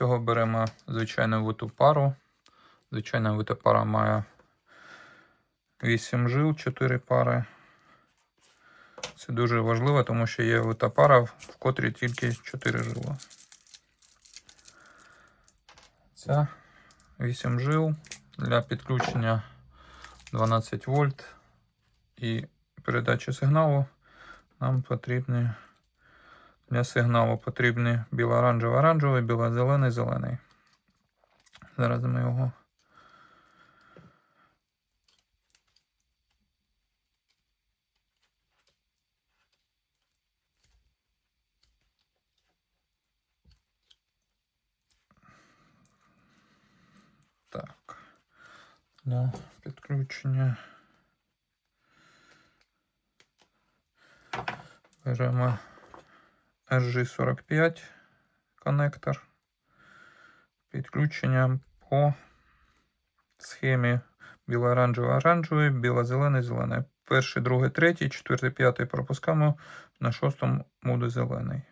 цього беремо звичайну виту пару. Звичайна вита пара має 8 жил, 4 пари. Це дуже важливо, тому що є вита пара, в котрій тільки 4 жила. Ця 8 жил для підключення 12 вольт і передачі сигналу нам потрібні для сигналу потрібні біло-оранжевий, оранжевий, біло-зелений, зелений. Зараз ми його. Так. Для підключення. Беремо RG45 коннектор. Підключення по схемі біло-оранжево-оранжевий, біло-зелений, зелений. Перший, другий, третій, четвертий, п'ятий пропускаємо на шостому буде зелений.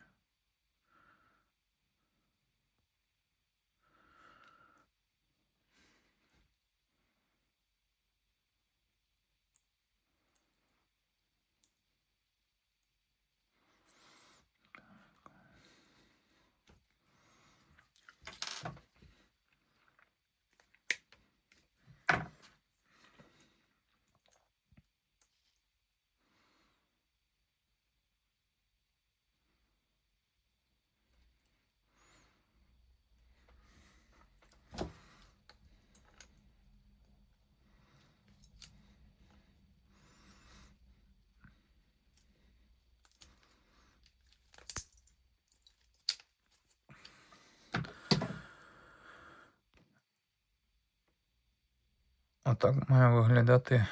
Отак має виглядати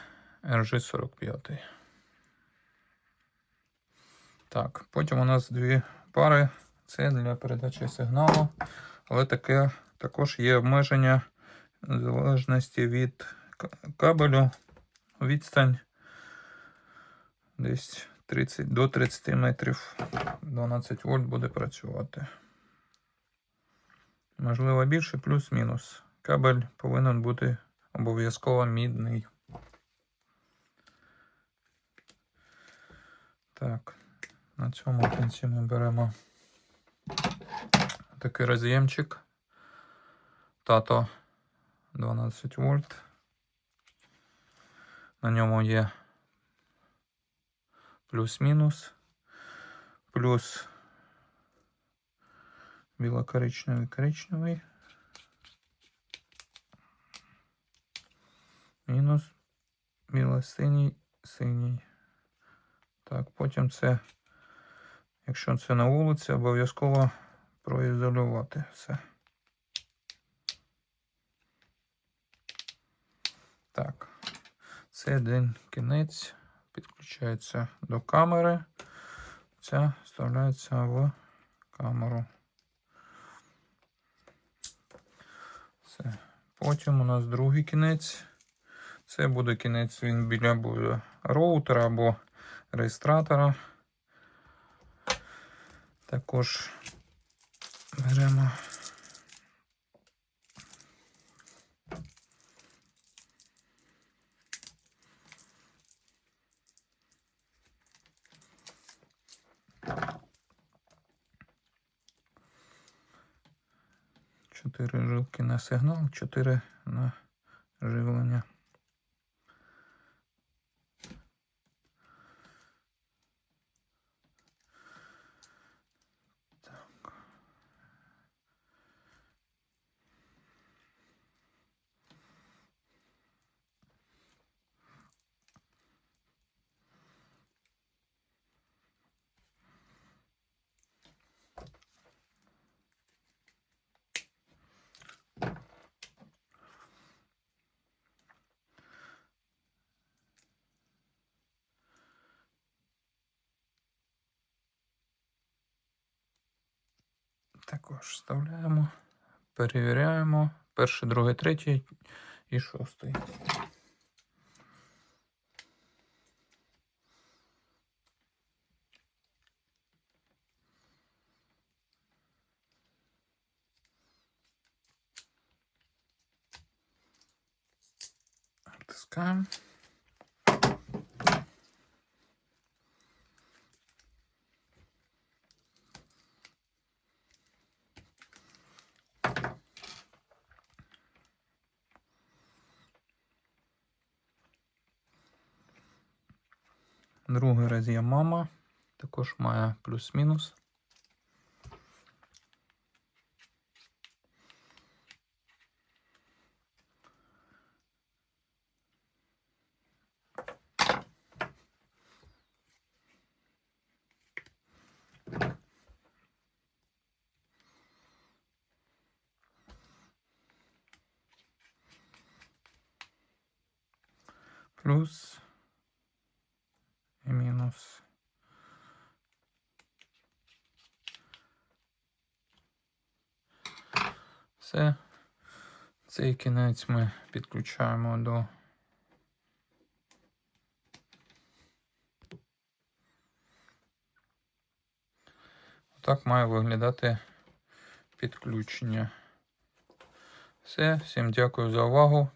RG45. Так, потім у нас дві пари. Це для передачі сигналу. Але таке також є обмеження в залежності від кабелю. Відстань десь 30 до 30 метрів. 12 вольт буде працювати. Можливо, більше, плюс-мінус. Кабель повинен бути обов'язково мідний. Так, на цьому кінці ми беремо такий роз'ємчик. Тато 12 вольт. На ньому є плюс-мінус, плюс біло-коричневий коричневий. Біло-синій, синій. Так, потім це, якщо це на вулиці, обов'язково проізолювати все. Так, це один кінець підключається до камери. Ця вставляється в камеру. Все. Потім у нас другий кінець. Це буде кінець, він біля буде роутера або реєстратора. Також беремо. Чотири жилки на сигнал, чотири на живлення. Також вставляємо, перевіряємо. Перший, другий, третій і шостий. Обтискаємо. Другий роз'єм мама. Також має плюс-мінус. Плюс мінус. Все. Цей кінець ми підключаємо до Так має виглядати підключення. Все, всім дякую за увагу.